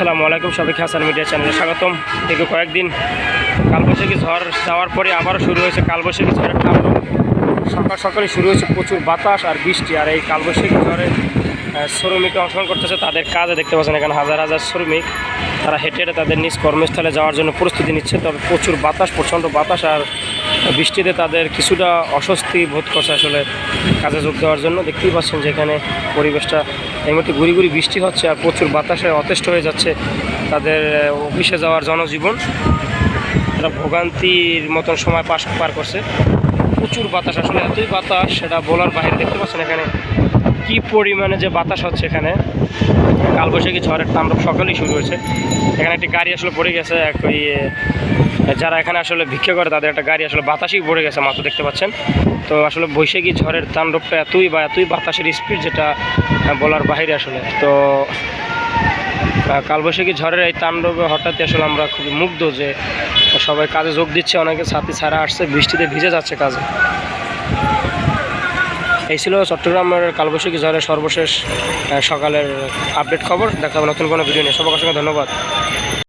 আসসালামু আলাইকুম, সবাইকে হাসান মিডিয়া চ্যানেলে স্বাগতম। থেকে কয়েকদিন কালবৈশাখী ঝড় যাওয়ার পরে আবারও শুরু হয়েছে কালবৈশাখী ঝড়ের কারণ সকাল সকালে শুরু হয়েছে প্রচুর বাতাস আর বৃষ্টি। আর এই কালবৈশাখী ঝড়ে শ্রমিক অংশগ্রহণ করতেছে, তাদের কাজে দেখতে পাচ্ছেন এখানে হাজার হাজার শ্রমিক। তারা হেঁটে হেঁটে তাদের নিজ কর্মস্থলে যাওয়ার জন্য প্রস্তুতি নিচ্ছে, তবে প্রচুর বাতাস, প্রচণ্ড বাতাস আর বৃষ্টিতে তাদের কিছুটা অস্বস্তি বোধ করছে আসলে কাজে যোগ দেওয়ার জন্য। দেখতেই পাচ্ছেন যে এখানে পরিবেশটা এই মুহূর্তে ঘুরি গুড়ি বৃষ্টি হচ্ছে আর প্রচুর বাতাসে অতেষ্ট হয়ে যাচ্ছে তাদের অফিসে যাওয়ার জনজীবন। তারা ভোগান্তির মতন সময় পাস পার করছে। প্রচুর বাতাস, আসলে এতই বাতাস, সেটা বলার বাইরে দেখতে পাচ্ছেন এখানে কি পরিমাণে যে বাতাস হচ্ছে এখানে? কালবৈশাখী ঝড়ের তাণ্ডব সকালেই শুরু হয়েছে। এখানে একটি গাড়ি আসলে পড়ে গেছে, এক ওই যারা এখানে আসলে ভিক্ষা করে তাদের একটা গাড়ি আসলে বাতাসই পড়ে গেছে, মাত্র দেখতে পাচ্ছেন। তো আসলে বৈশাখী ঝড়ের তাণ্ডবটা এতই বা এতই বাতাসের স্পিড যেটা বলার বাইরে আসলে। তো কালবৈশাখী ঝড়ের এই তাণ্ডবে হঠাৎ আসলে আমরা খুবই মুগ্ধ যে, সবাই কাজে যোগ দিচ্ছে, অনেকে ছাতি ছাড়া আসছে, বৃষ্টিতে ভিজে যাচ্ছে কাজে। এই ছিল চট্টগ্রামের কালবৈশাখী ঝড়ের সর্বশেষ সকালের আপডেট খবর। দেখা হবে নতুন কোনো ভিডিও নিয়ে। সবার সঙ্গে ধন্যবাদ।